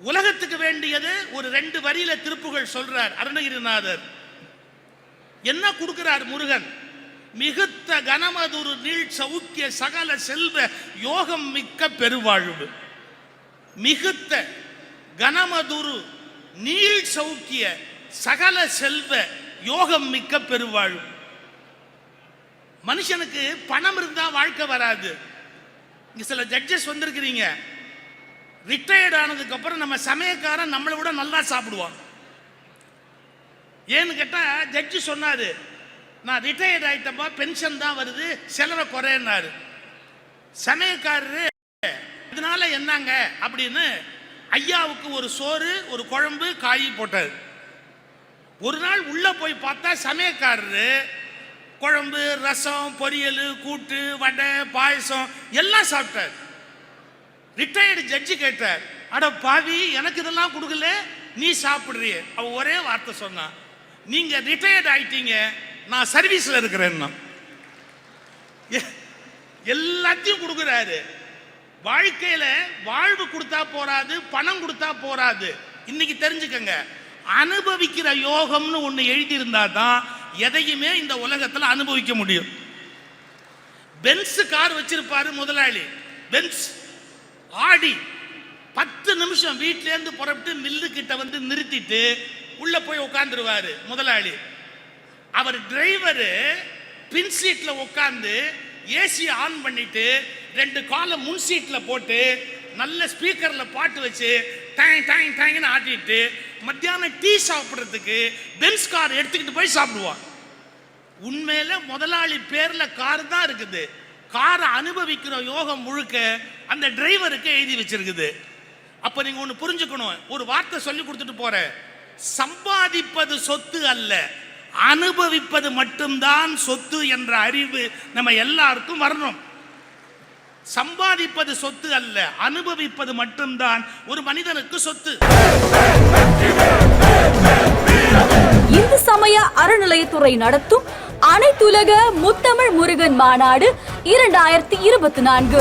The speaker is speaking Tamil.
உலகத்துக்கு வேண்டியது ஒரு ரெண்டு வரியில திருப்புகள் சொல்றார் அருணகிரிநாதர். என்ன கொடுக்கிறார் முருகன்? மிகுத்த கனமதுரு நீள் சௌக்கிய சகல செல்வ யோகம் மிக்க பெருவாழ்வு. மிகுத்த கனமதுரு நீள் சௌக்கிய சகல செல்வ யோகம் மிக்க பெருவாழ்வு. மனுஷனுக்கு பணம் இருந்தா வாழ்க்கை வராது. இங்க சில ஜட்ஜஸ் வந்திருக்கிறீங்க. ரிட்டையர்ட் ஆனதுக்கு அப்புறம் நம்ம சமயக்காரன் நம்மளை விட நல்லா சாப்பிடுவான். ஏன்னு கேட்டா ஜட்ஜி சொன்னாரு நான் ரிட்டையர்ட் ஆயிட்டப்பா பென்ஷன் தான் வருது செலவை குறையினாரு சமயக்காரரு இதனால என்னங்க? அப்படின்னு ஐயாவுக்கு ஒரு சோறு ஒரு குழம்பு காய் போட்டார். ஒரு நாள் உள்ள போய் பார்த்தா சமயக்காரரு குழம்பு ரசம் பொரியல் கூட்டு வடை பாயசம் எல்லாம் சாப்பிட்டார். ரிட்டையர்டு ஜட்ஜி கேட்டார். அட பாவி எனக்கு இதெல்லாம் கொடுக்கல. நீ சாப்பிடுறிய. அவ ஒரே வார்த்தை சொன்னான். நீங்க ரிட்டையர்ட் ஆயிட்டீங்க. நான் சர்வீஸ்ல இருக்கிறேன்னா. எல்லாத்தையும் கொடுக்குறாரு. வாழ்க்கையில வாழ்வு கொடுத்தா போராது பணம் கொடுத்தா போராது இன்னைக்கு தெரிஞ்சுக்கங்க. அனுபவிக்கிற யோகம்னு ஒண்ணு எழுதியிருந்தா தான் எதையுமே இந்த உலகத்துல அனுபவிக்க முடியும். பென்ஸ் கார் வச்சிருப்பாரு முதலாளி. பென்ஸ் ஆடி பத்து நிமிஷம் வீட்ல இருந்து புறப்பட்டு மில்லு கிட்ட வந்து நிறுத்திட்டு உள்ள போய் உட்காந்துருவாரு முதலாளி. அவர் டிரைவரு பின் சீட்ல உட்காந்து ஏசி ஆன் பண்ணிட்டு ரெண்டு காலை முன் சீட்ல போட்டு நல்ல ஸ்பீக்கர்ல பாட்டு வச்சு டேங் டேங் டேங்னு ஆட்டிட்டு மத்தியானம் டீ சாப்பிட்றதுக்கு பென்ஸ் கார் எடுத்துக்கிட்டு போய் சாப்பிடுவான். உண்மையில முதலாளி பேர்ல கார் தான் இருக்குது. காரை அனுபவிக்கிற யோகம் முழுக்க அந்த டிரைவருக்கு எழுதி வச்சிருக்குது. அப்போ நீங்க ஒன்று புரிஞ்சுக்கணும். ஒரு வார்த்தை சொல்லி கொடுத்துட்டு போறேன். சம்பாதிப்பது சொத்து அல்ல. அனுபவிப்பது மட்டும்தான் சொத்து என்ற அறிவு நம்ம எல்லாருக்கும் வரணும். சம்பாதிப்பது சொத்து அல்ல. அனுபவிப்பது மட்டும்தான் ஒரு மனிதனுக்கு சொத்து. இந்து சமய அறநிலையத்துறை நடத்தும் அனைத்துலக முத்தமிழ் முருகன் மாநாடு இரண்டாயிரத்தி இருபத்தி நான்கு.